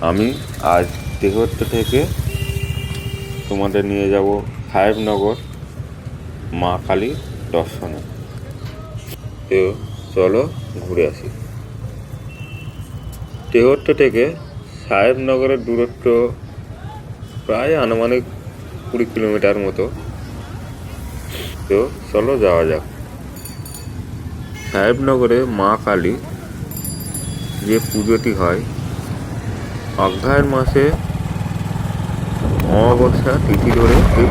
আমি আজ তেহট্ট থেকে তোমাদের নিয়ে যাব সাহেবনগর মা কালী দর্শনে। তো চলো ঘুরে আসি। তেহট্ট থেকে সাহেবনগরের দূরত্ব প্রায় আনুমানিক কুড়ি কিলোমিটার মতো। তো চলো যাওয়া যাক। সাহেবনগরে মা কালী যে পুজোটি হয় অগ্রহায়ণ মাসে অমাবস্যা তিথি ধরে এই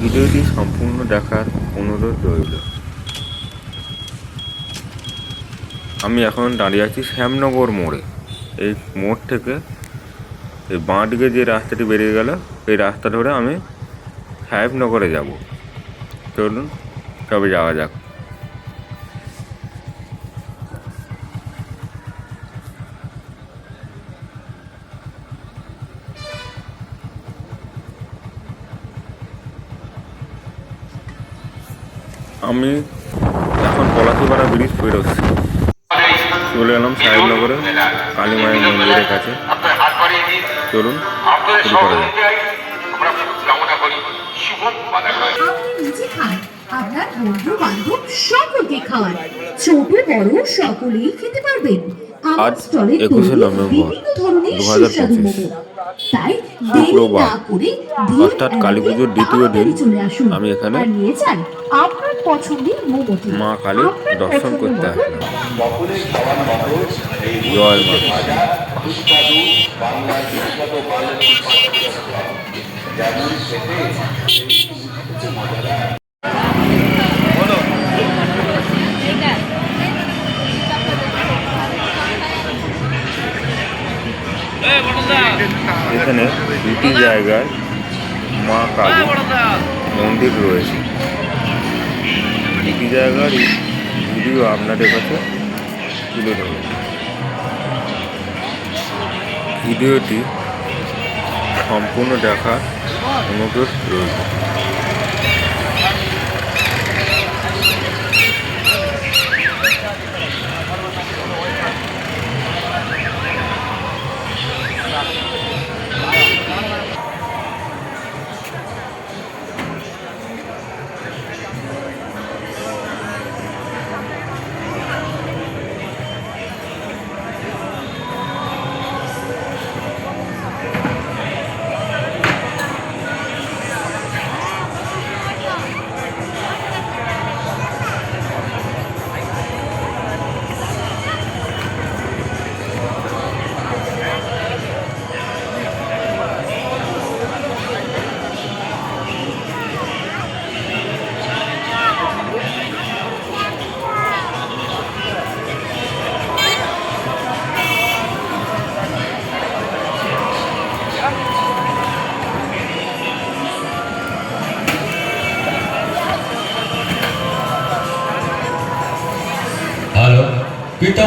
ভিডিওটি সম্পূর্ণ দেখার অনুরোধ রইল। আমি এখন দাঁড়িয়ে আছি শ্যামনগর মোড়ে। এই মোড় থেকে এই বাঁ দিকে যে রাস্তাটি বেরিয়ে গেল এই রাস্তা ধরে আমি সাহেবনগরে যাব। চলুন তবে যাওয়া যাক। আমি এখন পলাশিপাড়া ব্রিজ পেরোচ্ছি। চলে এলাম সাহেবনগরে কালী মায়ের মন্দিরের কাছে। চলুন আপনার বন্ধু বান্ধব সকলকে খাওয়ান ছোট বড় সকলেই খেতে পারবেন আজ স্টলে 21শে তৈরি নভেম্বর বিভিন্ন ধরনের 2025 সুস্বাদু মোমো তাই শুক্রবার, অর্থাৎ আনন্দে কালীপুজোর দ্বিতীয় দিন আমি এখানে পছন্দের মোমোটি মা কালীর দর্শন করতে আসলাম জয় মা এখানে দুটি জায়গায় মা কালী মন্দির রয়েছে। দুটি জায়গারই ভিডিও আপনাদের কাছে তুলে ধরব। ভিডিওটি সম্পূর্ণ দেখার অনুরোধ রইল।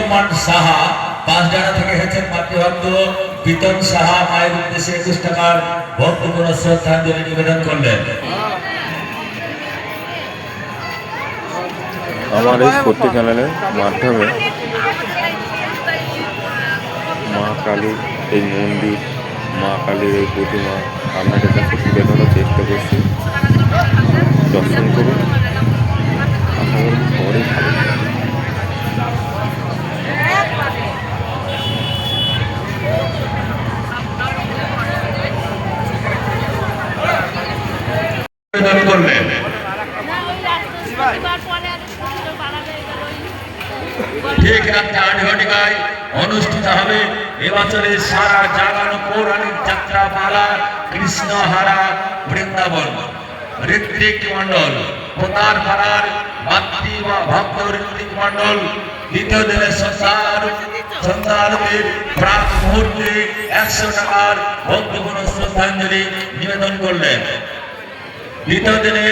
প্রীতম মান সাহা পাঁচডানা থেকে এসেছেন মাতৃভক্ত প্রীতম সাহা, মায়ের উদ্দেশ্যে একুশ টাকার ভক্তপূর্ণ শ্রদ্ধাঞ্জলি নিবেদন করলেন। আমার এই ছোট্ট চ্যানেলের মাধ্যমে মা কালীর এই মন্দির, মা কালীর এই প্রতিমা আপনাদের কাছে তুলে ধরার চেষ্টা করছি। দর্শন করুন। আশা করি নিবেদন করলেন ঠিক অনুষ্ঠিত হবে এবছরের সারা জাগানো পৌরাণিক যাত্রা পালা কৃষ্ণহারা বৃন্দাবন। ঋত্বিক মন্ডল পোতার পাড়ার মাতৃ বা ভক্ত ঋত্বিক মন্ডল দ্বিতীয় দিনের সন্ধ্যার প্রাক মুহূর্তে একশো টাকার ভক্তপূর্ণ শ্রদ্ধাঞ্জলি নিবেদন করলেন। দ্বিতীয় দিনে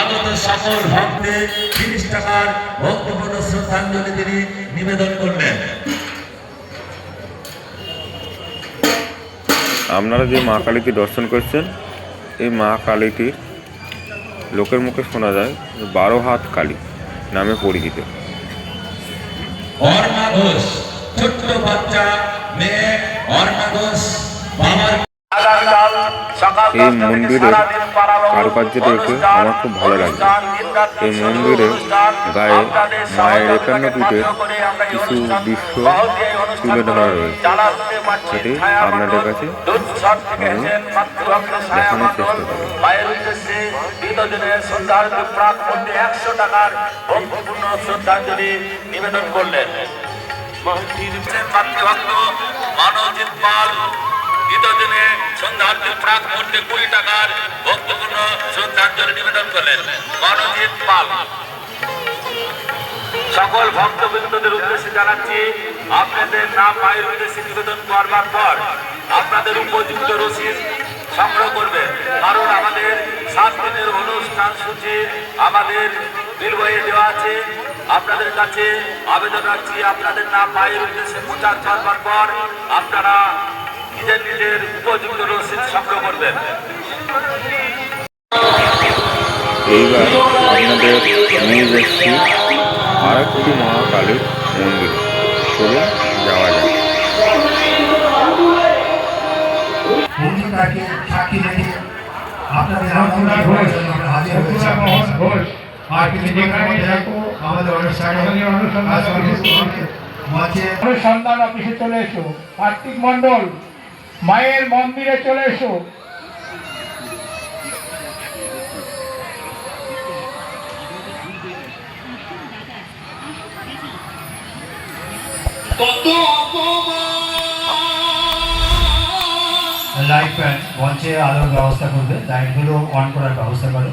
আগত সকল ভক্তে তিরিশ টাকার ভক্তপূর্ণ শ্রদ্ধাঞ্জলি তিনি নিবেদন করলেন। আপনারা যে মা কালীকে দর্শন করছেন এই মা কালীটির লোকের মুখে শোনা যায় বারো হাত কালী নামে পরিচিত। অর্মা ঘোষ ছোট্ট বাচ্চা মেয়ে ঘোষ বাবার এই মন্দিরের কারুকার্য দেখে আমার খুব ভালো লাগে। এই মন্দিরে গায়ে মায়ের একান্ন পিঠের করে কিছু দৃশ্য তুলে ধরা রয়েছে। সেটি আপনাদের কাছে আমি দেখানোর চেষ্টা করব। মধ্যে একশো টাকার ভক্তিপূর্ণ শ্রদ্ধাঞ্জলি নিবেদন করলেন মাতৃভক্ত মানবজিৎ পাল বিনোদনে সন্ধ্যার্থী প্রাক মধ্যে কুড়ি টাকার ভক্তিপূর্ণ শ্রদ্ধাঞ্জলি নিবেদন করলেন মানবজিৎ পাল। সকল ভক্তবৃন্দদের উদ্দেশ্যে জানাচ্ছি, আপনাদের নাম মায়ের উদ্দেশ্যে নিবেদন করবার পর আপনাদের উপযুক্ত রসিদ সংগ্রহ করবেন। কারণ আমাদের সাত দিনের অনুষ্ঠান সূচি আমাদের বিল বইয়ে দেওয়া আছে। আপনাদের কাছে আবেদন রাখছি, আপনাদের নাম মায়ের উদ্দেশ্যে প্রচার করবার পর আপনারা নিজের নিজের উপযুক্ত রসিদ সংগ্রহ করবেন। এইবার আপনাদের নিয়ে যাচ্ছি আর একটি মহাকালীর মন্দির। চলুন যাওয়া যায় ভূমিকাকে সাক্ষী রেখে আপনাদের আনন্দ করার আমরা হাজির হয়েছি। আর কিছুক্ষণের মধ্যে আমাদের অনুষ্ঠানে মঞ্চে অনুসন্ধান অফিসে চলে এসো। কার্তিক মন্ডল মায়ের মন্দিরে চলে এসো। লাইট ম্যান মঞ্চে আলোর ব্যবস্থা করবে লাইটগুলো অন করার ব্যবস্থা করে।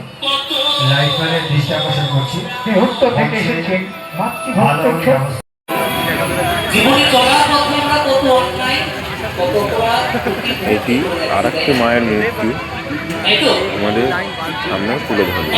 লাইট ম্যানের দৃষ্টি আকর্ষণ করছি। জীবনে এটি আর একটি মায়ের মূর্তি আমাদের সামনে তুলে ধরবে।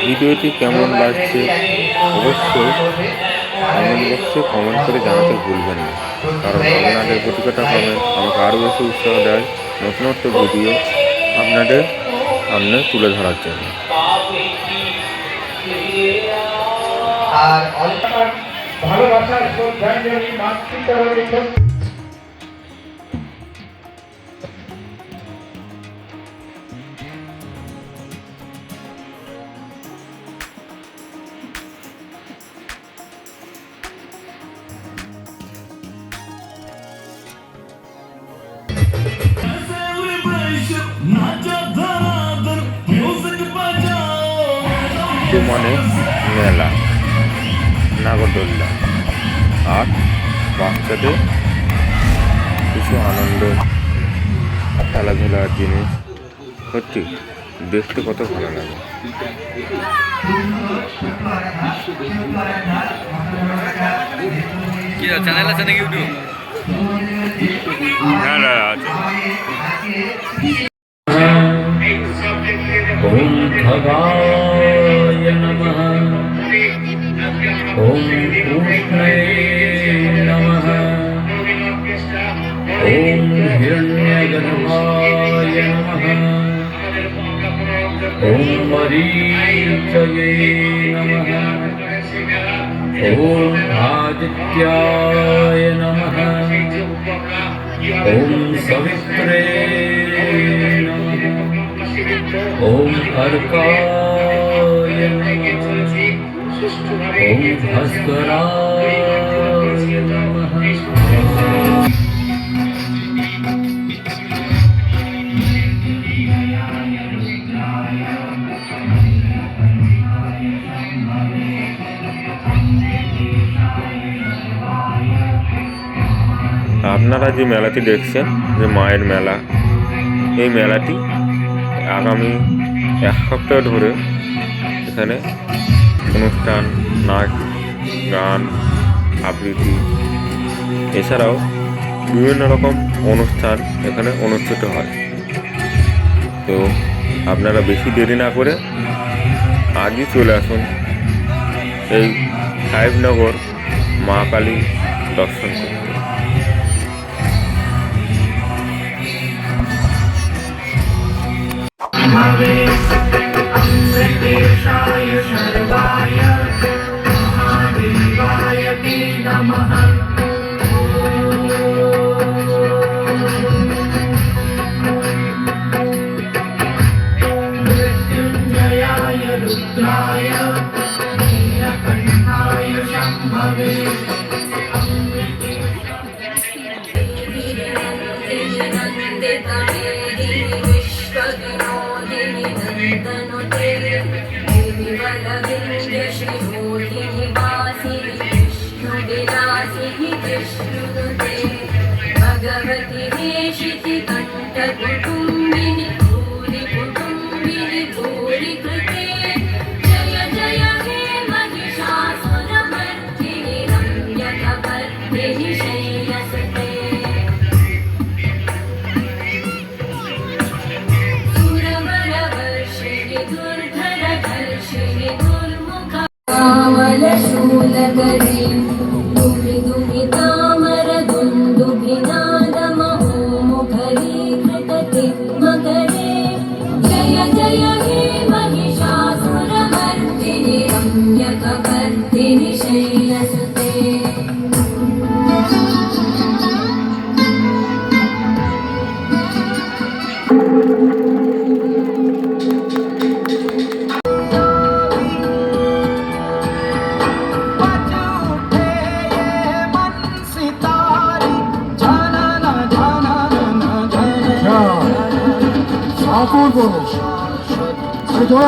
ভিডিওটি কেমন লাগছে অবশ্যই বক্সে কমেন্ট করে জানাতে ভুলবেন না। কারণ আপনাদের প্রতিটা কমেন্ট আমাকে আরও বেশি উৎসাহ দেয় নতুনত্ব ভিডিও আপনাদের সামনে তুলে ধরার জন্য। আর ভালোবাসার মানে মেলা। নাগরদোল্লা। আর বাচ্চাদের কিছু আনন্দ খেলাধুলার জিনিস। সত্যি দেখতে কত ভালো লাগে। ॐ कृष्णये नमः ॐ हिरण्यगर्भाय नमः ॐ मरीचये नमः ॐ आदित्याय नमः ॐ सवित्रे नमः ॐ अर्काय नमः আপনারা যে মেলাটি দেখছেন যে মায়ের মেলা এই মেলাটি আগামী এক সপ্তাহ ধরে এখানে অনুষ্ঠান, নাচ, গান, আবৃত্তি, এছাড়াও বিভিন্ন রকম অনুষ্ঠান এখানে অনুষ্ঠিত হয়। তো আপনারা বেশি দেরি না করে আজই চলে আসুন এই সাহেবনগর মা কালী দর্শন করতে। Hare Krishna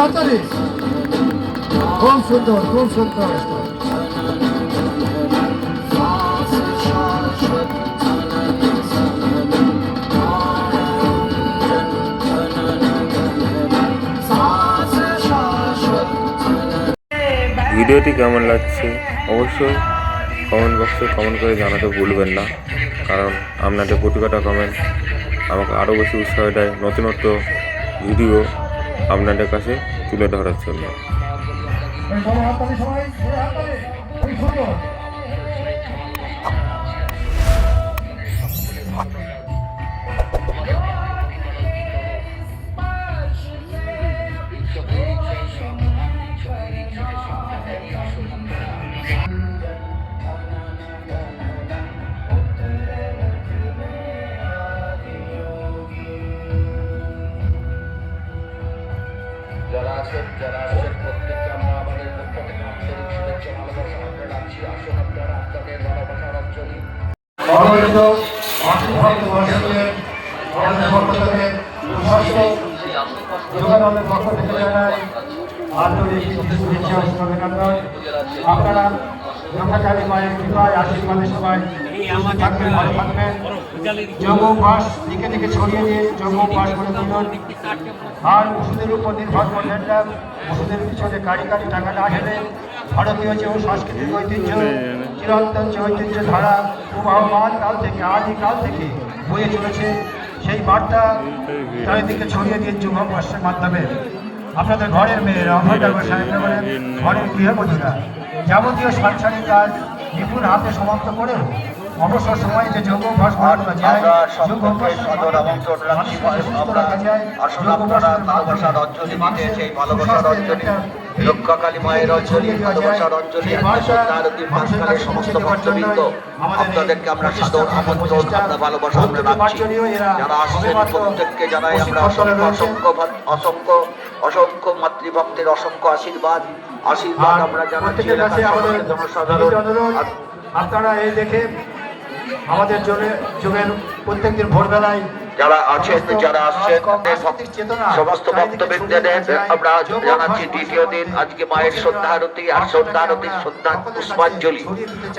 হাতারে খুব সুন্দর খুব সুন্দর ভিডিওটি কেমন লাগছে অবশ্যই কমেন্ট বক্সে কমেন্ট করে জানাতে ভুলবেন না, কারণ আপনাদের প্রতি কটা কমেন্ট আমাকে আরও বেশি উৎসাহ দেয় নতুনত্ব ভিডিও আপনাদের কাছে তুলে ধরার জন্য যারা আছেন প্রত্যেককে আমরা আমাদের পক্ষ থেকে আন্তরিক শুভেচ্ছা আপনারা আপনাদের ভালোবাসার মায়ের কৃপায়, আশীর্বাদে সবাই থাকবেন ভালো থাকবেন যোগ দিকে দিকে ছড়িয়ে দিয়ে করে আর ওষুধের উপর নির্ভর করবেন না। ওষুধের পিছনে কারি কারি টাকাটা আসলে ভারতীয় যে সাংস্কৃতিক ঐতিহ্য চিরন্তন যে ঐতিহ্য ধারা প্রবাহমান কাল থেকে আদিকাল থেকে বয়ে চলেছে। সেই বার্তা চারিদিকে ছড়িয়ে দিয়ে যুব মাধ্যমে। আপনাদের ঘরের মেয়েরা ঘরের গৃহবধূরা যাবতীয় সাংসারিক কাজ নিপুণ হাতে সমাপ্ত করেও অবসর সময়ে যে যোগ অভ্যাস করা যায় যোগ অভ্যাস সদর রাখা আসুন আপনারা ভালোবাসার অঞ্জলি দিতে সেই ভালোবাসার অঞ্জলি কালী মায়ের অঞ্জলি ভালোবাসার অঞ্জলি আরতির মাঝখানে সমস্ত ভক্তবৃন্দ আপনাদেরকে আমরা সাদর আমন্ত্রণ আমরা ভালোবাসা আমরা রাখছি। যারা আসছেন প্রত্যেককে জানাই আমরা অসংখ্য অসংখ্য অসংখ্য অসংখ্য মাতৃভক্তের অসংখ্য আশীর্বাদ আশীর্বাদ আমরা জানাচ্ছি জনসাধারণ। আপনারা এই দেখে আমাদের জন্য যুগের প্রত্যেকদিন ভোরবেলায় যারা আছেন যারা আসছেন সমস্ত ভক্তবৃন্দের আমরা জানাচ্ছি দ্বিতীয় দিন আজকে মায়ের সন্ধ্যা আরতি আর সন্ধ্যা আরতির সন্ধ্যা পুষ্পাঞ্জলি।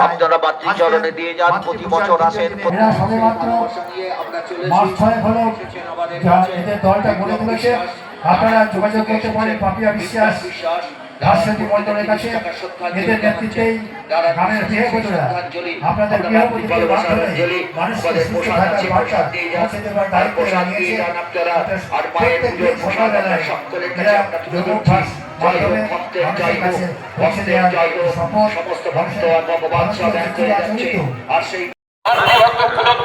আপনারা মাতৃচরণে দিয়ে যান প্রতি বছর আসেন। আপনারা যোগাযোগ করতে পারেন পাপিয়া বিশ্বাস। ভাস্বতী মন্ডলের কাছে এদের নেতৃত্বেই গ্রামের গৃহবধূরা আপনাদের গৃহবধূকে মাধ্যমে মানুষকে সুস্থ থাকার বার্তা পৌঁছে দেওয়ার দায়িত্ব নিয়েছে আর মায়ের প্রত্যেক দিন সকালবেলায় এরা যোগাভ্যাস মাধ্যমে মানুষের কাছে পৌঁছে দেওয়ার জয় শপথ সমস্ত ভক্ত আর ভগবান সব এক হয়ে যাচ্ছে। আর আর সেই Pulak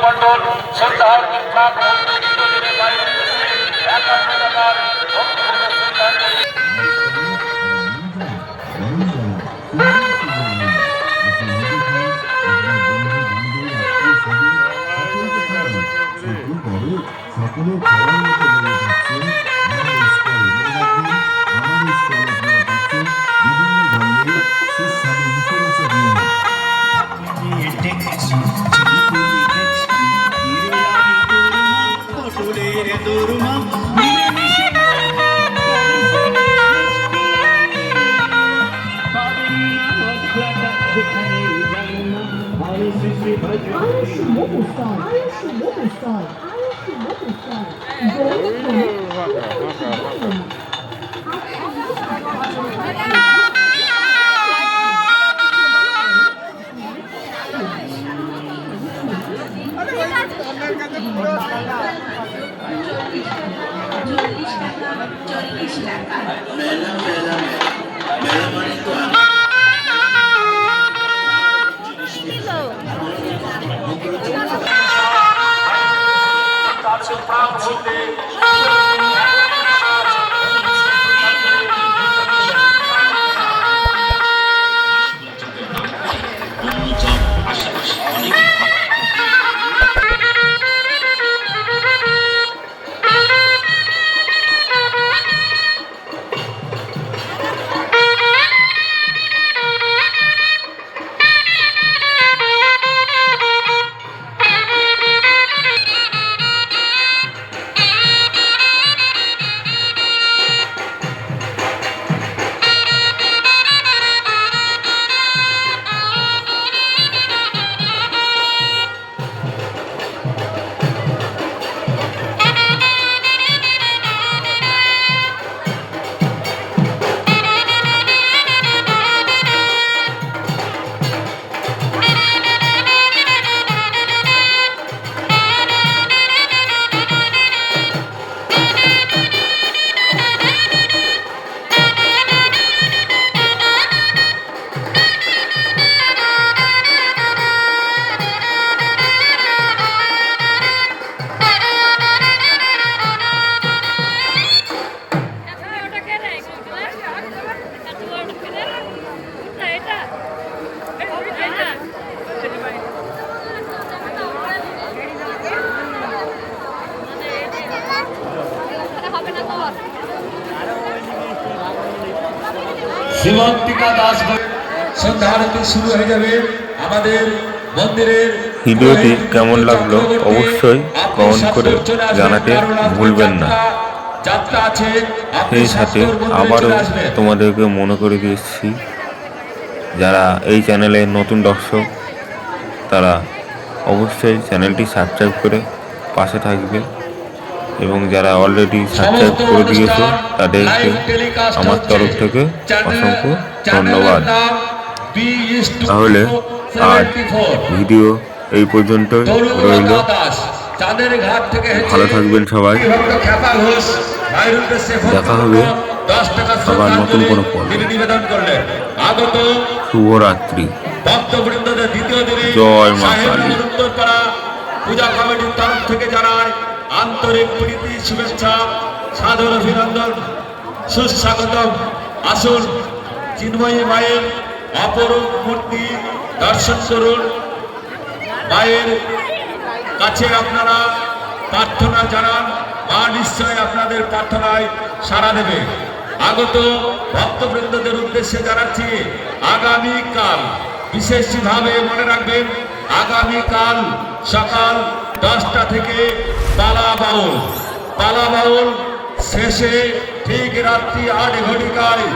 momo stall Ayush momo stall Ayush momo stall দৈনিক Está sendo prato. শুরু হয়ে যাবে। আমাদের মন্দিরের ভিডিওটি কেমন লাগল অবশ্যই কমেন্ট করে জানাতে ভুলবেন না। যাত্রা আছে। সেই সাথে আবারও তোমাদেরকে মনে করে দিয়েছি যারা এই চ্যানেলে নতুন দর্শক তারা অবশ্যই চ্যানেলটি সাবস্ক্রাইব করে পাশে থাকবে এবং যারা অলরেডি সাবস্ক্রাইব করে দিয়েছে তাদেরকে আমার তরফ থেকে অসংখ্য ধন্যবাদ। তাহলে আজ ভিডিও এই পর্যন্ত রইল। ভালো থাকবেন সবাই। দেখা হবে আবার নতুন কোনো পর্বে। শুভরাত্রি। জয় মা কালী। পূজা কমিটির তরফ থেকে জানায় আন্তরিক প্রীতি শুভেচ্ছা সাদর অভিনন্দন। সুস্বাগতম। আসুন, চিন্ময়ী মায়ের অপরূপ মূর্তি দর্শন করুন। মায়ের কাছে আপনারা প্রার্থনা জানান। মা নিশ্চয় আপনাদের প্রার্থনায় সাড়া দেবে। আগত ভক্তবৃন্দদের উদ্দেশ্যে জানাচ্ছি, আগামীকাল বিশেষভাবে মনে রাখবেন, আগামীকাল সকাল দশটা থেকে পালা বাউল। পালা বাউল শেষে ঠিক রাত্রি আট ঘটিকায়